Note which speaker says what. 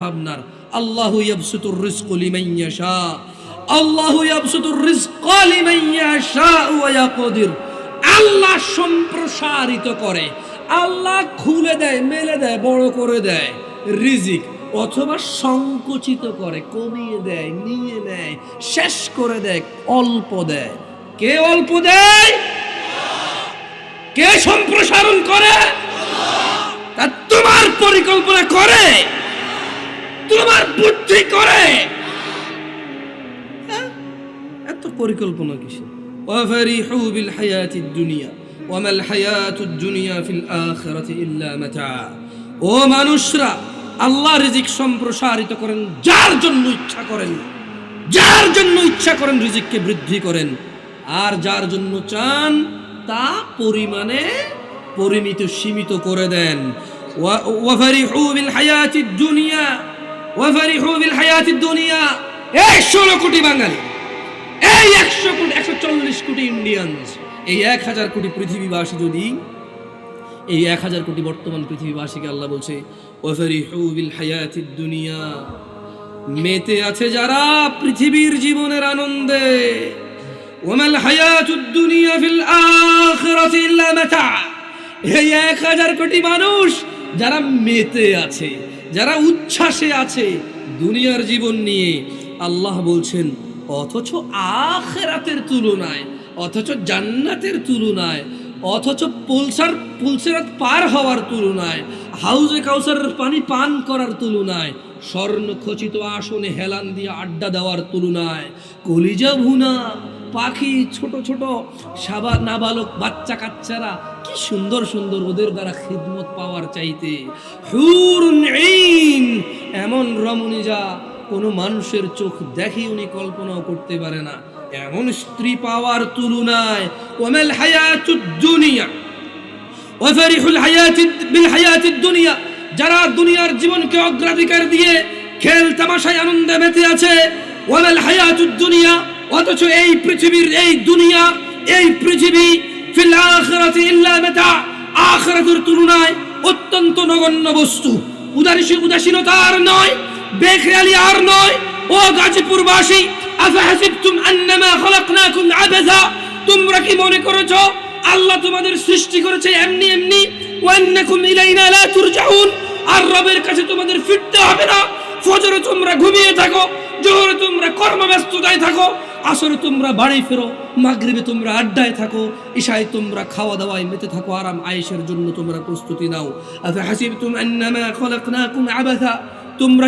Speaker 1: আল্লাহু ইয়াবসুতুর লিমান ইয়াশা ইয়াবসুতুর লিমান ইয়াশা ওয়া ইয়াকদির আল্লাহ সম্প্রসারিত করে, আল্লাহ খুলে দেয়, মেলে দেয়, বড় করে দেয়, রিজিক, অথবা সংকুচিত করে, কমিয়ে দেয়, নিয়ে নেয়, শেষ করে দেয়, অল্প দেয়। কে অল্প দেয়? কে সম্প্রসারণ করে? তা তোমার পরিকল্পনা করে। তোমার বুদ্ধি করে। হ্যাঁ? এত পরিকল্পনা কিসে বিল হায়াতিদ দুনিয়া ওয়ামাল হায়াতুদ দুনিয়া ফিল আখিরাতি ইল্লা মাতা। ও মানুষরা, আল্লাহ রিজিক সম্প্রসারিত করেন, যার জন্য ইচ্ছা করেন, যার জন্য ইচ্ছা করেন রিজিককে বৃদ্ধি করেন, আর যার জন্য চান, তা পরিমাণে পরিমিত সীমিত করে দেন। বিল হায়াতিদ দুনিয়া হায়াতিদ দুনিয়া। কোটি বাঙালি, এই একশো কোটি, একশো চল্লিশ কোটি ইন্ডিয়ানস, এই এক হাজার কোটি পৃথিবীবাসী এই এক হাজার কোটি বর্তমান পৃথিবীবাসীকে আল্লাহ বলছে হায়াতিদ দুনিয়া। মেতে আছে যারা পৃথিবীর জীবনের আনন্দে। ওমাল হায়াতুদ দুনিয়া কোটি মানুষ যারা মেতে আছে যারা উচ্ছ্বাসে আছে দুনিয়ার জীবন নিয়ে, আল্লাহ বলছেন, অথচ আখেরাতের তুলনায়, অথচ জান্নাতের তুলনায়, অথচ পুলসার, পুলসেরাত পার হওয়ার তুলনায়, হাউজে কাউসারের পানি পান করার তুলনায়, স্বর্ণ খচিত আসনে হেলান দিয়ে আড্ডা দেওয়ার তুলনায়, কলিজা ভুনা, পাখি, ছোট ছোট সাবা নাবালক বাচ্চা কাচ্চারা, কি সুন্দর সুন্দর ওদের দ্বারা খিদমত পাওয়ার চাইতে, হুরুন এমন রমণী যা কোনো মানুষের চোখ দেখি উনি কল্পনাও করতে পারে না। এমন স্ত্রী পাওয়ার তুলনায় ওমেল হায়াতি যারা দুনিয়ার জীবনকে অগ্রাধিকার দিয়ে খেল, তামাশায় আনন্দে মেতে আছে ওয়ালাল হায়াতুদ দুনিয়া, অথচ এই পৃথিবীর এই দুনিয়া, এই পৃথিবী ফিল আখিরাতি ইল্লা মাতা আখিরাতের তুলনায় অত্যন্ত নগণ্য বস্তু। উদাসী উদাসীনতা আর নয়, বেখেয়ালি আর নয়। ও গাজীপুরবাসী আফাহাসিবতুম আন্নামা খলাকনাকুম আবাসা তোমরা কি মনে করেছ, আল্লাহ তোমাদের সৃষ্টি করেছে এমনি এমনি? ওয়ান্নাকুম ইলাইনা লা তুরজাউন। আর রবের কাছে তোমাদের ফিরতে হবে না। ফজরে তোমরা ঘুমিয়ে থাকো, জোহরে তোমরা কর্মব্যস্ততায় থাকো। আসরে তোমরা বাড়ি ফেরো, মাগরিবে তোমরা আড্ডায় থাকো ঈশায় তোমরা খাওয়া দাওয়ায় মেতে থাকো, আরাম আয়েশের জন্য তোমরা প্রস্তুতি নাও। খলাকনাকুম আবাসা, তোমরা